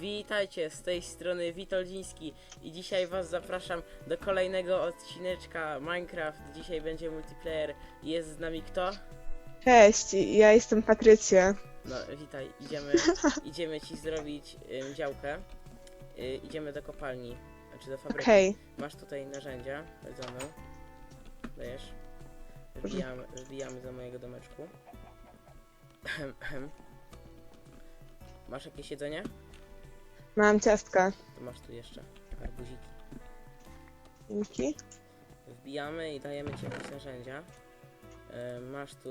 Witajcie, z tej strony Witoldziński i dzisiaj was zapraszam do kolejnego odcineczka Minecraft. Dzisiaj będzie multiplayer. Jest z nami kto? Cześć, ja jestem Patrycja. No, witaj, idziemy, idziemy ci zrobić ym, działkę. Y, idziemy do kopalni, znaczy do fabryki. Okej, Masz tutaj narzędzia, chodź za mną. Dajesz. Wbijamy, wbijamy do mojego domeczku. Masz jakieś jedzenie? Mam ciastka. To masz tu jeszcze arbuziki. Dzięki. Wbijamy i dajemy ci jakieś narzędzia. E, masz tu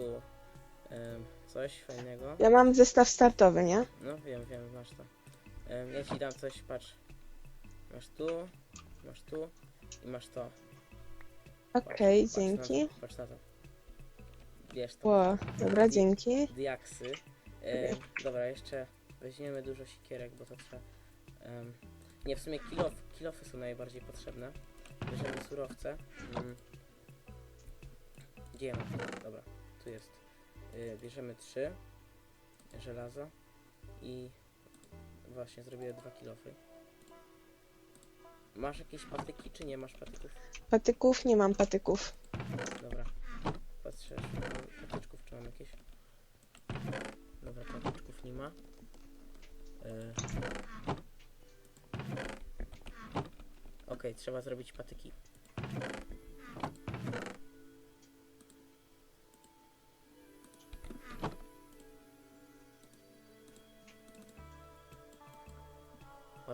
e, coś fajnego. Ja mam zestaw startowy, nie? No wiem, wiem, masz to. E, ja ci dam coś, patrz. Masz tu, masz tu i masz to. Patrz, Okej, patrz na dzięki. Patrz na to. Bierz to. Ło, dobra, dzięki. Diaksy. E, dobra, jeszcze weźmiemy dużo sikierek, bo to trzeba. Em, nie, w sumie kilof, kilofy są najbardziej potrzebne. Bierzemy surowce. Mm. Gdzie ja mam? Dobra, tu jest. Y, bierzemy trzy żelazo i właśnie zrobię dwa kilofy. Masz jakieś patyki, czy nie masz patyków? Patyków? Nie mam patyków. Dobra. Patrzę, czy patyczków, czy mam jakieś. Dobra, patyczków nie ma. E... Okej, trzeba zrobić patyki.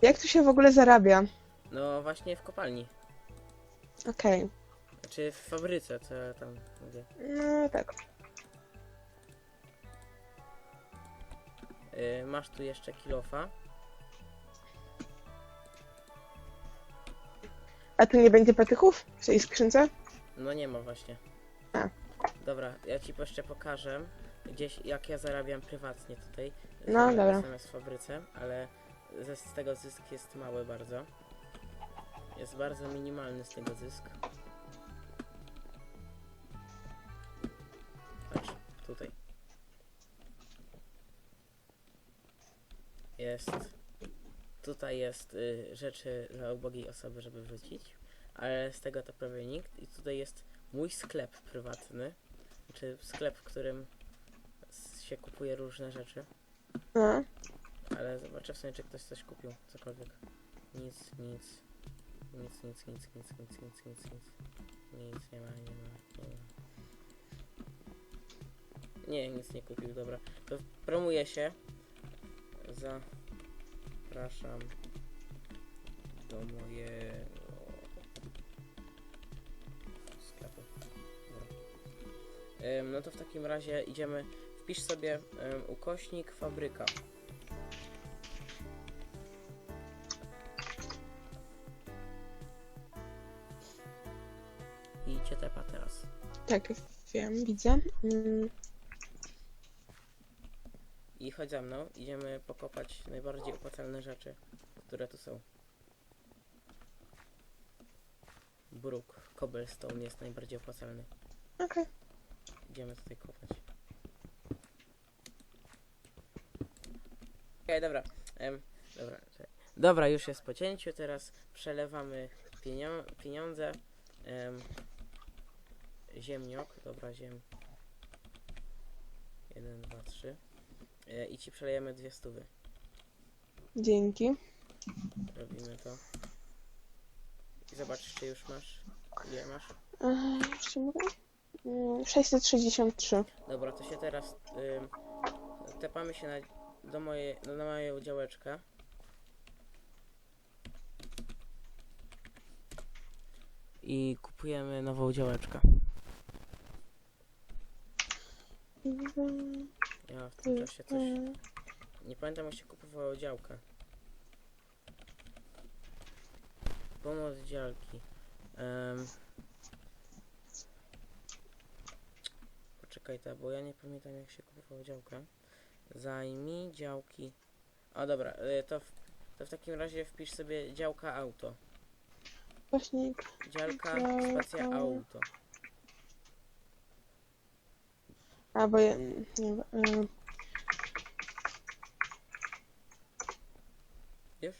Jak tu się w ogóle zarabia? No właśnie w kopalni. Okej. Znaczy w fabryce, co ja tam mówię. No tak. E, masz tu jeszcze kilofa. A tu nie będzie patyków w tej skrzynce? No nie ma właśnie. A. Dobra, ja ci jeszcze pokażę gdzieś jak ja zarabiam prywatnie tutaj. No, dobra. Zamiast w fabryce, ale ze, z tego zysk jest mały bardzo. Jest bardzo minimalny z tego zysk. Patrz, tutaj. Jest. Tutaj jest y, rzeczy dla ubogiej osoby, żeby wrzucić, ale z tego to prawie nikt. I tutaj jest mój sklep prywatny, czy sklep, w którym się kupuje różne rzeczy. No. Ale zobaczę w sumie, czy ktoś coś kupił, cokolwiek. Nic, nic. Nic, nic, nic, nic, nic, nic, nic, nic. Nic, nie ma, nie ma, nie ma. Nie, nic nie kupił, dobra. To promuję się za Zapraszam do mojego sklepu. Ym, no to w takim razie idziemy. Wpisz sobie ukośnik fabryka. I cię tepa teraz. Tak, wiem, widzę. Mm, chodź za mną, idziemy pokopać najbardziej opłacalne rzeczy, które tu są. Brook, cobblestone jest najbardziej opłacalny. Okej. Idziemy tutaj kopać. Okej, dobra. Em, dobra, czekaj. dobra, już jest po cięciu, teraz przelewamy pienio pieniądze. Em, ziemniok, dobra, ziem. Jeden, dwa, trzy. E, I ci przelejemy dwie stówy. Dzięki. Robimy to. I zobacz, czy już masz. Ile masz? Eee, jeszcze mogę? Mm, 663. Dobra, to się teraz ym, tepamy się na, do mojej, no, na moją działeczkę. I kupujemy nową działeczkę. Ja w tym czasie coś... Nie pamiętam jak się kupowało działkę. Pomoc działki. Em, Poczekaj ta, bo ja nie pamiętam jak się kupowało działkę. Zajmij działki. A dobra, y, to w, to w takim razie wpisz sobie działka auto. Właśnie Działka Działka. spacja auto. A, bo ja... Nie, e, Już?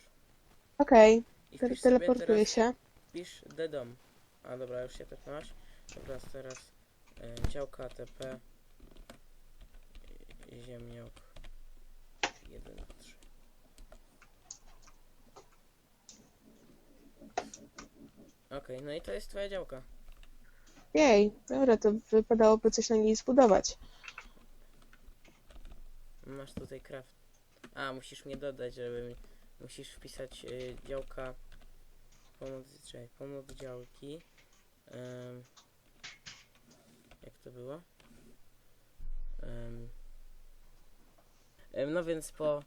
Okej, I wpisz sobie teleportuję teraz, się. Wpisz the dom. A dobra, już się tepnąłeś. Dobra, teraz e, działka TP i- ziemniok 1, 3. Okej, no i to jest twoja działka. Jej, dobra, to wypadałoby coś na niej zbudować. Masz tutaj craft. A, musisz mnie dodać, żeby mi... Musisz wpisać y, działka... Pomoc, czekaj, pomoc działki. Jak to było? No więc po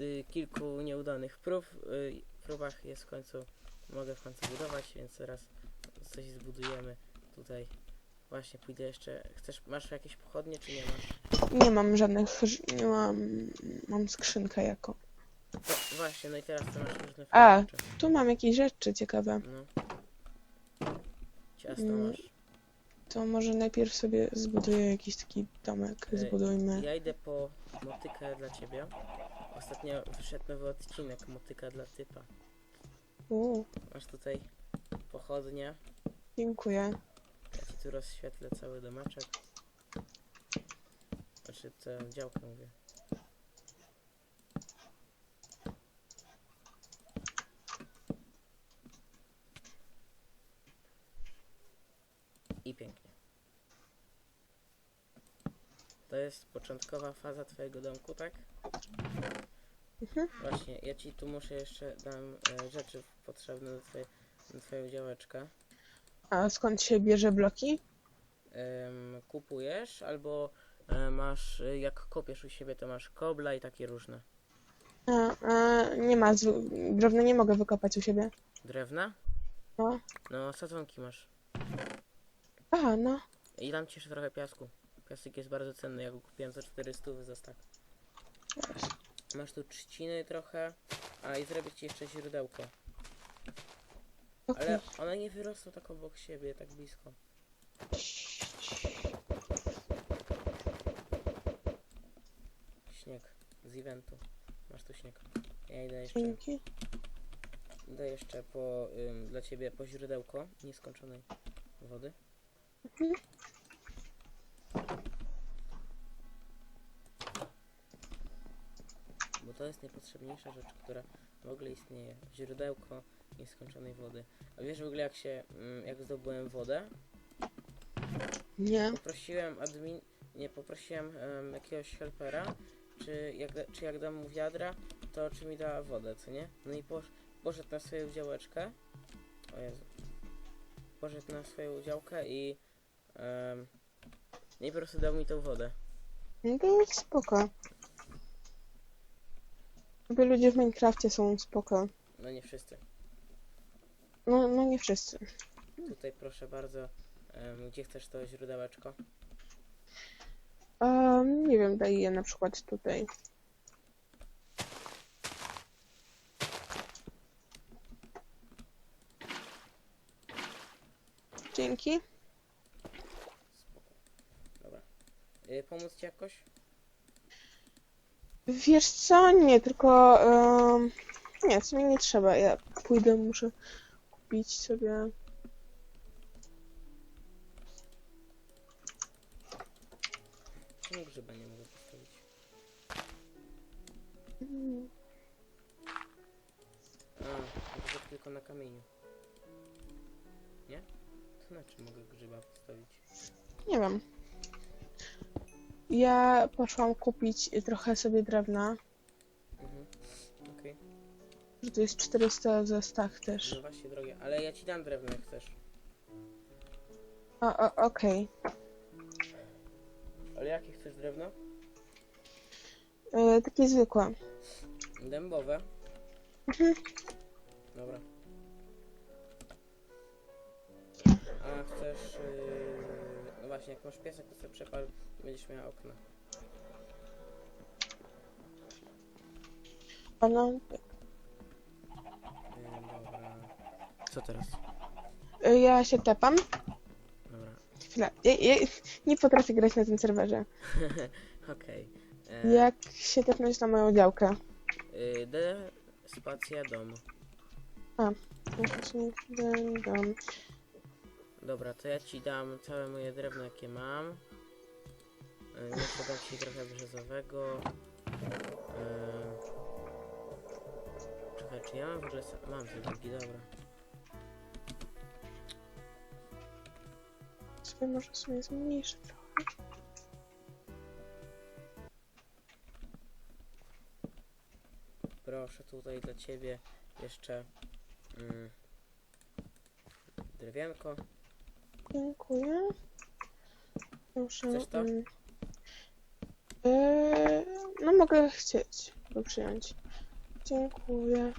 y, kilku nieudanych prób, y, próbach jest w końcu... Mogę w końcu budować, więc teraz coś zbudujemy tutaj. Właśnie pójdę jeszcze... Chcesz, masz jakieś pochodnie, czy nie masz? Nie mam żadnych, ż- nie mam, mam skrzynkę jako. Właśnie, no i teraz to masz różne A. rzeczy. Tu mam jakieś rzeczy ciekawe. No. Ciasto Mm. masz. To może najpierw sobie zbuduję jakiś taki domek. Ej, Zbudujmy. Ja idę po motykę dla ciebie. Ostatnio wyszedł nowy odcinek motyka dla typa. U, Masz tutaj pochodnie. dziękuję. Tu rozświetlę cały domeczek. Znaczy tę działkę mówię. I pięknie. To jest początkowa faza twojego domku, tak? Mhm. Właśnie, ja ci tu muszę jeszcze dam e, rzeczy potrzebne do, twojej, do twojego działeczka. A skąd się bierze bloki? Em, kupujesz albo e, masz, e, jak kopiesz u siebie, to masz kobla i takie różne. A, a, nie ma, drewna nie mogę wykopać u siebie. Drewna? No. No, sadzonki masz. Aha, no. I dam ci jeszcze trochę piasku. Piasek jest bardzo cenny, ja go kupiłem za 400 za stak. Masz tu trzciny trochę, a i zrobię ci jeszcze źródełko. Ale one nie wyrosną tak obok siebie, tak blisko. Śnieg z eventu. Masz tu śnieg. Ja idę jeszcze, Dzięki. idę jeszcze po, ym, dla ciebie po źródełko nieskończonej wody. Mhm. Bo to jest najpotrzebniejsza rzecz, która w ogóle istnieje. Źródełko nieskończonej wody. A wiesz w ogóle jak się, ym, jak zdobyłem wodę? Nie. Poprosiłem admin, nie, poprosiłem em, jakiegoś helpera, czy jak, czy jak dam mu wiadra, to czy mi da wodę, co nie? No i posz, poszedł na swoją działeczkę, o Jezu, poszedł na swoją działkę i, no i po prostu dał mi tą wodę. No to jest spoko. Ludzie w Minecrafcie są spoko. No nie wszyscy. No, no nie wszyscy. Tutaj proszę bardzo, em, gdzie chcesz to źródełeczko? Nie wiem, daj je na przykład tutaj. Dzięki. Spoko. Dobra. Y, pomóc ci jakoś? Wiesz co? Nie, tylko... em, nie, w sumie nie trzeba. Ja pójdę, muszę kupić sobie... Czemu grzyba nie mogę postawić? Mm, A, grzyb tylko na kamieniu. Nie? To na czym mogę grzyba postawić? Nie wiem. Ja poszłam kupić trochę sobie drewna. Że to jest 400 za stach też. No właśnie drogie, ale ja ci dam drewno jak chcesz. A, a, okej. Ale jakie chcesz drewno? E, Takie zwykłe. Dębowe? Mhm. Dobra. A chcesz... Yy... No właśnie, jak masz piesek, to sobie przepal i będziesz miała okna. A no, Co teraz? e, ja się tepam. Dobra. Chwila. Ja, ja nie potrafię grać na tym serwerze. Okej. E, Jak się tepnąć na moją działkę? y, D spacja dom. Właśnie ten dom. Dobra, to ja ci dam całe moje drewno, jakie mam. Jeszcze dam ci trochę brzozowego. E, Czekaj, czy ja mam w ogóle... sa- Mam zadługi, dobra. Sobie może sobie zmniejszę trochę. Proszę tutaj dla ciebie jeszcze mm, drewienko. Dziękuję. Proszę. Chcesz to? mm, Eee, no mogę chcieć go przyjąć. Dziękuję.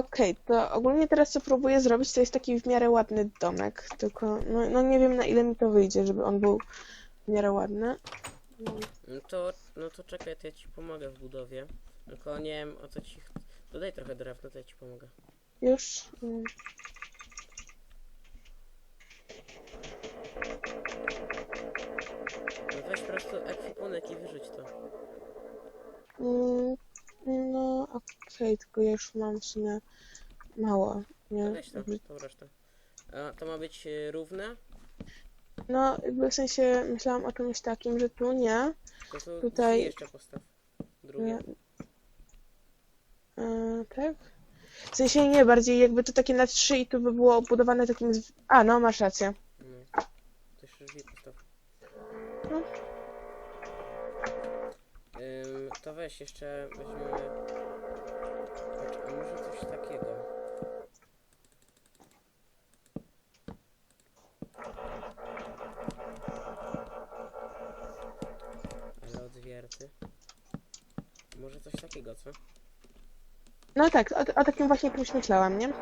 Okej, to ogólnie teraz co próbuję zrobić, to jest taki w miarę ładny domek, tylko no, no nie wiem na ile mi to wyjdzie, żeby on był w miarę ładny. No, No to, no to czekaj, to ja ci pomogę w budowie. Tylko nie wiem o co ci... ch- Dodaj trochę drewna, to ja ci pomogę. Już. mm, No weź po prostu ekwipunek i wyrzuć to. mm, okej, tylko ja już mam w sumie mało, nie? No weź to, tą resztę. A to ma być e, równe? No, jakby w sensie myślałam o czymś takim, że tu nie. To tu Tutaj- drzwi jeszcze postaw. Drugie. E, tak? W sensie nie, bardziej jakby to takie na trzy i tu by było obudowane takim... Z... A, no, masz rację. No. To jeszcze drzwi postaw. No. Ym, to weź jeszcze weźmiemy... Może coś takiego? Ale odwierty. Może coś takiego, co? No tak, o, o takim właśnie czymś myślałam, nie?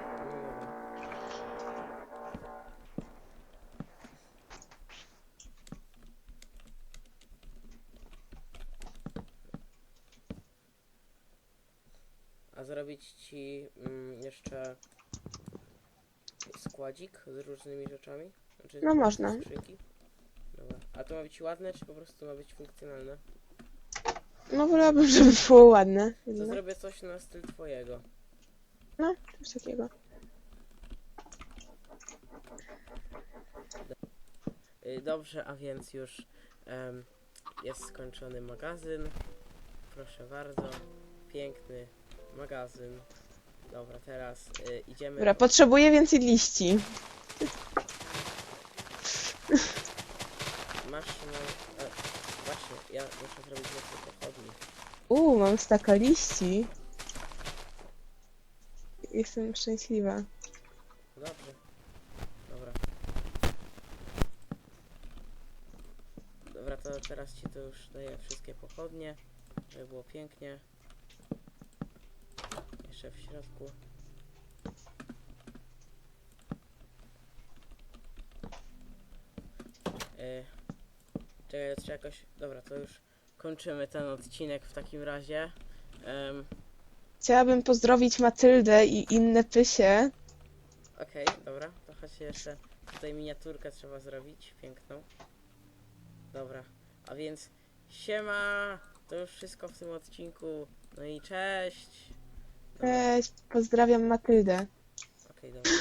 Zrobić ci mm, jeszcze składzik z różnymi rzeczami? Znaczy No można. skrzynki? Dobra. A to ma być ładne, czy po prostu ma być funkcjonalne? No wolałabym, żeby było ładne. To jednak. zrobię coś na styl twojego. No, coś takiego. Y, Dobrze, a więc już em, jest skończony magazyn. Proszę bardzo. Piękny magazyn. Dobra, teraz y, idziemy. Dobra, po- potrzebuję więcej liści. Masz no, e, Właśnie, ja muszę zrobić więcej pochodni. Uuu, mam staka liści. Jestem szczęśliwa. Dobrze. Dobra. Dobra, to teraz ci to już daję wszystkie pochodnie, żeby było pięknie. Jeszcze w środku. Yy, czekaj, trzeba jakoś... Dobra, to już kończymy ten odcinek w takim razie. Chciałabym pozdrowić Matyldę i inne pysie. Okej, dobra, to chodź jeszcze tutaj miniaturkę trzeba zrobić, piękną. Dobra, a więc siema, to już wszystko w tym odcinku, no i cześć. Cześć, pozdrawiam Matyldę. okej, dobra.